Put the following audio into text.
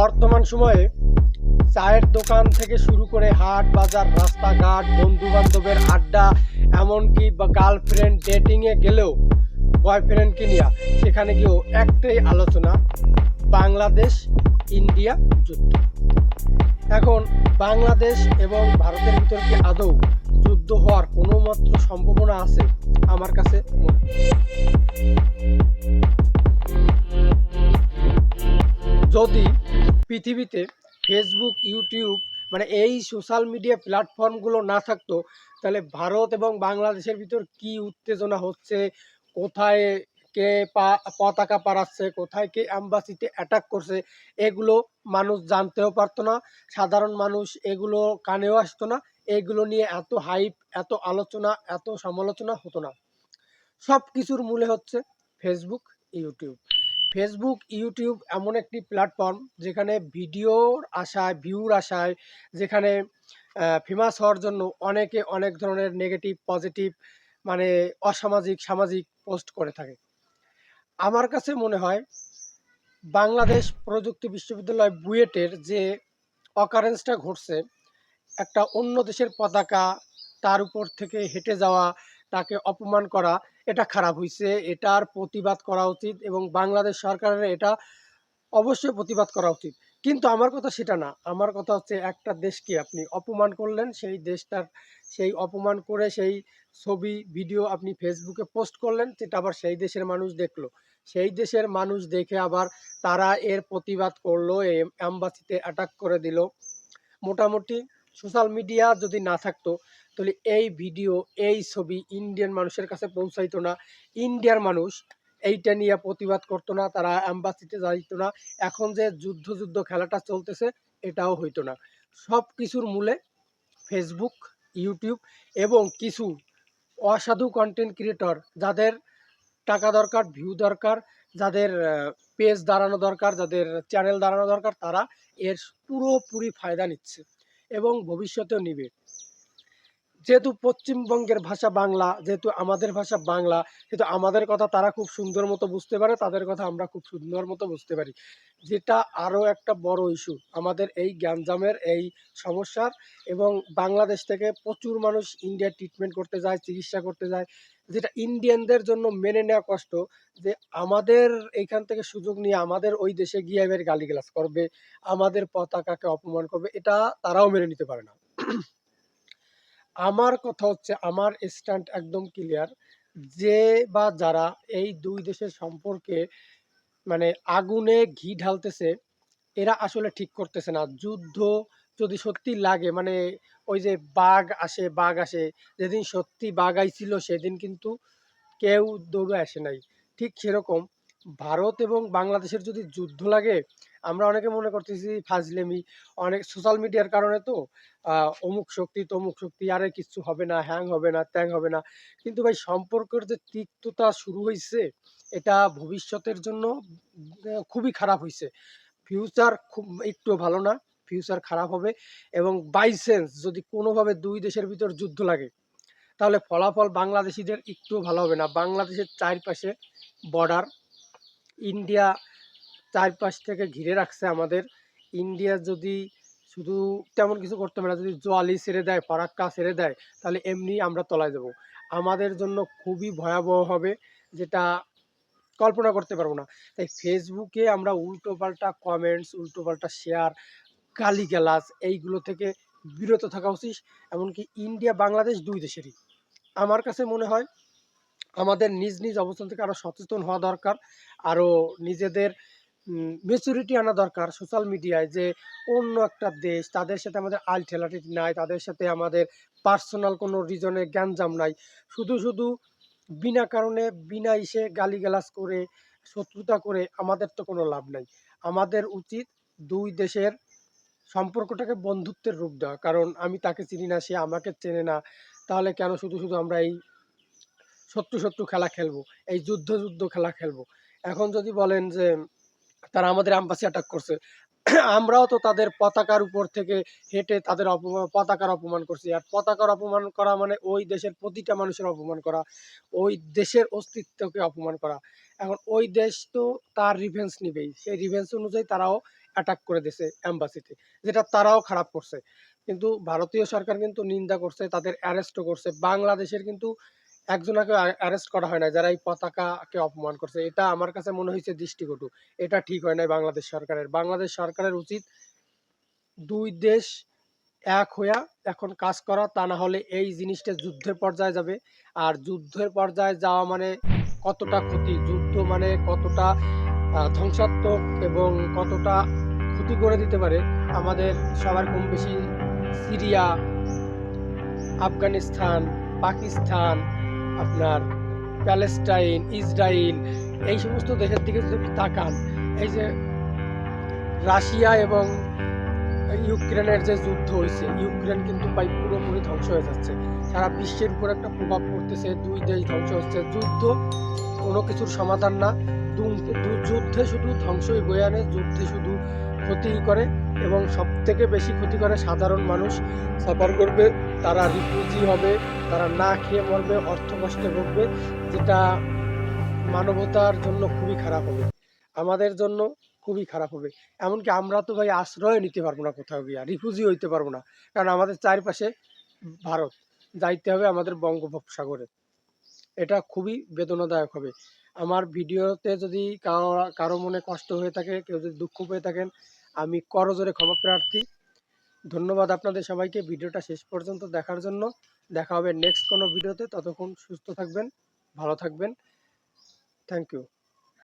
বর্তমান সময়ে চায়ের দোকান থেকে শুরু করে হাট, বাজার, রাস্তাঘাট বন্ধু বান্ধবের আড্ডা, এমনকি বা গার্লফ্রেন্ড ডেটিংয়ে গেলেও বয়ফ্রেন্ডকে নিয়ে সেখানে গিয়েও একটাই আলোচনা, বাংলাদেশ, ইন্ডিয়া যুদ্ধ। এখন বাংলাদেশ এবং ভারতের ভিতর কি আদৌ যুদ্ধ হওয়ার কোনো মাত্র সম্ভাবনা আছে? আমার কাছে যদি পৃথিবীতে ফেসবুক ইউটিউব মানে এই সোশ্যাল মিডিয়া প্ল্যাটফর্মগুলো না থাকতো, তাহলে ভারত এবং বাংলাদেশের ভিতর কি উত্তেজনা হচ্ছে? কোথায় কে পা, পতাকা পাড়াচ্ছে? কোথায় কে অ্যাম্বাসিতে অ্যাটাক করছে? এগুলো মানুষ জানতেও পারতো না। সাধারণ মানুষ এগুলো কানেও আসতো না। এগুলো নিয়ে এত হাইপ এত আলোচনা, এত সমালোচনা হতো না। সব কিছুর মূলে হচ্ছে ফেসবুক ইউটিউব ফেসবুক ইউটিউব এমন একটি প্ল্যাটফর্ম যেখানে ভিডিওর আশায় ভিউর আশায়, যেখানে ফেমাস হওয়ার জন্য অনেকে অনেক ধরনের নেগেটিভ পজিটিভ মানে অসামাজিক, সামাজিক পোস্ট করে থাকে। আমার কাছে মনে হয় বাংলাদেশ প্রযুক্তি বিশ্ববিদ্যালয় বুয়েটের যে অকারেন্সটা ঘটছে, একটা অন্য দেশের পতাকা তার উপর থেকে হেঁটে যাওয়া, তাকে অপমান করা এটা খারাপ হয়েছে এটার প্রতিবাদ করা উচিত এবং বাংলাদেশ সরকারের এটা অবশ্যই প্রতিবাদ করা উচিত। কিন্তু আমার কথা সেটা না। আমার কথা হচ্ছে একটা দেশকে আপনি অপমান করলেন, সেই দেশটার সেই অপমান করে সেই ছবি, ভিডিও আপনি ফেসবুকে পোস্ট করলেন, সেটা আবার সেই দেশের মানুষ দেখল। সেই দেশের মানুষ দেখে আবার তারা এর প্রতিবাদ করল অ্যাম্বাসিতে অ্যাটাক করে দিল। মোটামুটি সোশ্যাল মিডিয়া যদি না থাকতো তাহলে এই ভিডিও, এই ছবি ইন্ডিয়ান মানুষের কাছে পৌঁছাইতো না। ইন্ডিয়ার মানুষ এইটা নিয়ে প্রতিবাদ করতো না, তারা অ্যাম্বাসিতে যাইতো না। এখন যে যুদ্ধ যুদ্ধ খেলাটা চলতেছে, এটাও হইতো না। সব কিছুর মূলে ফেসবুক ইউটিউব এবং কিছু অসাধু কন্টেন্ট ক্রিয়েটর যাদের টাকা দরকার ভিউ দরকার, যাদের পেজ দাঁড়ানো দরকার, যাদের চ্যানেল দাঁড়ানো দরকার, তারা এর পুরোপুরি ফায়দা নিচ্ছে এবং ভবিষ্যতেও নিবে। যেহেতু পশ্চিমবঙ্গের ভাষা বাংলা, যেহেতু আমাদের ভাষা বাংলা সেহেতু আমাদের কথা তারা খুব সুন্দর মতো বুঝতে পারে, তাদের কথা আমরা খুব সুন্দর মতো বুঝতে পারি। যেটা আরও একটা বড় ইস্যু আমাদের এই গ্যাঞ্জামের এই সমস্যার এবং বাংলাদেশ থেকে প্রচুর মানুষ ইন্ডিয়া ট্রিটমেন্ট করতে যায়, চিকিৎসা করতে যায়, যেটা ইন্ডিয়ানদের জন্য মেনে নেওয়া কষ্ট, যে আমাদের এইখান থেকে সুযোগ নিয়ে আমাদের ওই দেশে গিয়ে এবার গালিগালাজ করবে, আমাদের পতাকাকে অপমান করবে, এটা তারাও মেনে নিতে পারে না। আমার কথা হচ্ছে, আমার স্ট্যান্ড একদম ক্লিয়ার যে বা যারা এই দুই দেশের সম্পর্কে মানে আগুনে ঘি ঢালতেছে, এরা আসলে ঠিক করতেছে না। যুদ্ধ যদি সত্যি লাগে মানে ওই যে বাঘ আসে বাঘ আসে, যেদিন সত্যি বাঘ আইছিল সেদিন কিন্তু কেউ দৌড়ে আসে নাই। ঠিক সেরকম ভারত এবং বাংলাদেশের যদি যুদ্ধ লাগে আমরা অনেকে মনে করতেছি ফাজলেমি, অনেক সোশ্যাল মিডিয়ার কারণে তো অমুক শক্তি তমুক শক্তি, আরে কিচ্ছু হবে না হ্যাং হবে না, ত্যাং হবে না। কিন্তু ভাই সম্পর্কের যে তিক্ততা শুরু হয়েছে এটা ভবিষ্যতের জন্য খুবই খারাপ হয়েছে ফিউচার খুব একটু ভালো না ফিউচার খারাপ হবে এবং বাইসেন্স যদি কোনোভাবে দুই দেশের ভিতর যুদ্ধ লাগে, তাহলে ফলাফল বাংলাদেশিদের একটু ভালো হবে না। বাংলাদেশের চারপাশে বর্ডার ইন্ডিয়া চারপাশ থেকে ঘিরে রাখছে আমাদের। ইন্ডিয়া যদি শুধু তেমন কিছু করতে পারে যদি জোয়ালি ছেড়ে দেয়, ফারাক্কা ছেড়ে দেয়, তাহলে এমনি আমরা তলায় দেবো আমাদের জন্য খুবই ভয়াবহ হবে, যেটা কল্পনা করতে পারব না। তাই ফেসবুকে আমরা উল্টো পাল্টা কমেন্টস উল্টো পাল্টা শেয়ার গালিগালাজ, এইগুলো থেকে বিরত থাকা উচিত। এমনকি ইন্ডিয়া বাংলাদেশ দুই দেশেরই। আমার কাছে মনে হয়, আমাদের নিজ নিজ অবস্থান থেকে আরও সচেতন হওয়া দরকার। আরও নিজেদের মেচুরিটি আনা দরকার সোশ্যাল মিডিয়ায় যে অন্য একটা দেশ, তাদের সাথে আমাদের আল ঠেলাঠি নাই, তাদের সাথে আমাদের পার্সোনাল কোনো রিজনে গ্যাঞ্জাম নাই। শুধু শুধু বিনা কারণে, বিনা ইসে গালিগালাজ করে, শত্রুতা করে আমাদের তো কোনো লাভ নাই। আমাদের উচিত দুই দেশের সম্পর্কটাকে বন্ধুত্বের রূপ দেওয়া। কারণ আমি তাকে চিনি না, সে আমাকে চেনে না। তাহলে কেন শুধু শুধু আমরা এই শত্রু শত্রু খেলা খেলব? এই যুদ্ধ যুদ্ধ খেলা খেলব? এখন যদি বলেন যে তারা আমাদের আম্বাসি অ্যাটাক করছে। আমরাও তো তাদের পতাকার উপর থেকে হেঁটে তাদের অপমান পতাকার অপমান করছি। আর পতাকার অপমান করা মানে ওই দেশের প্রতিটা মানুষের অপমান করা, ওই দেশের অস্তিত্বকে অপমান করা। এখন ওই দেশ তো তার রিভেন্স নিবেই। সেই রিভেন্স অনুযায়ী তারাও অ্যাটাক করে দিয়েছে অ্যাম্বাসিতে যেটা তারাও খারাপ করছে। কিন্তু ভারতীয় সরকার কিন্তু নিন্দা করছে, তাদের অ্যারেস্টও করছে। বাংলাদেশের কিন্তু একজনকে অ্যারেস্ট করা হয় না যারা এই পতাকাকে অপমান করছে। এটা আমার কাছে মনে হয়েছে দৃষ্টিকটু। এটা ঠিক হয় নাই বাংলাদেশ সরকারের। বাংলাদেশ সরকারের উচিত দুই দেশ এক হইয়া এখন কাজ করা, তা না হলে এই জিনিসটা যুদ্ধের পর্যায়ে যাবে। আর যুদ্ধের পর্যায়ে যাওয়া মানে কতটা ক্ষতি? যুদ্ধ মানে কতটা ধ্বংসাত্মক এবং কতটা ক্ষতি করে দিতে পারে? আমাদের সবার কম বেশি সিরিয়া, আফগানিস্তান, পাকিস্তান আপনার প্যালেস্টাইন ইসরায়েল এই সমস্ত দেশের দিকে যদি তাকান, এই যে রাশিয়া এবং ইউক্রেনের যে যুদ্ধ হয়েছে, ইউক্রেন কিন্তু প্রায় পুরোপুরি ধ্বংস হয়ে যাচ্ছে। সারা বিশ্বের উপর একটা প্রভাব পড়তেছে, দুই দেশ ধ্বংস হচ্ছে। যুদ্ধ কোনো কিছুর সমাধান না। যুদ্ধে শুধু ধ্বংসই বয়ে আনে, যুদ্ধে শুধু ক্ষতি করে এবং সব থেকে বেশি ক্ষতি করে সাধারণ মানুষ সাফার করবে, তারা রিফিউজি হবে, তারা না খেয়ে মরবে, অর্থ কষ্টে ভুগবে, যেটা মানবতার জন্য খুবই খারাপ হবে। আমাদের জন্য খুবই খারাপ হবে। এমনকি আমরা তো ভাই আশ্রয় নিতে পারব না কোথাও গিয়া রিফিউজি হইতে পারব না। কারণ আমাদের চারপাশে ভারত, যাইতে হবে আমাদের বঙ্গোপসাগরে। এটা খুবই বেদনাদায়ক হবে। আমার ভিডিওতে যদি কারও মনে কষ্ট হয়ে থাকে, কেউ যদি দুঃখ পেয়ে থাকেন, আমি করজোরে ক্ষমা প্রার্থী। ধন্যবাদ আপনাদের সবাইকে। ভিডিওটা শেষ পর্যন্ত দেখার জন্য। দেখা হবে নেক্সট কোনো ভিডিওতে। ততক্ষণ সুস্থ থাকবেন, ভালো থাকবেন। Thank you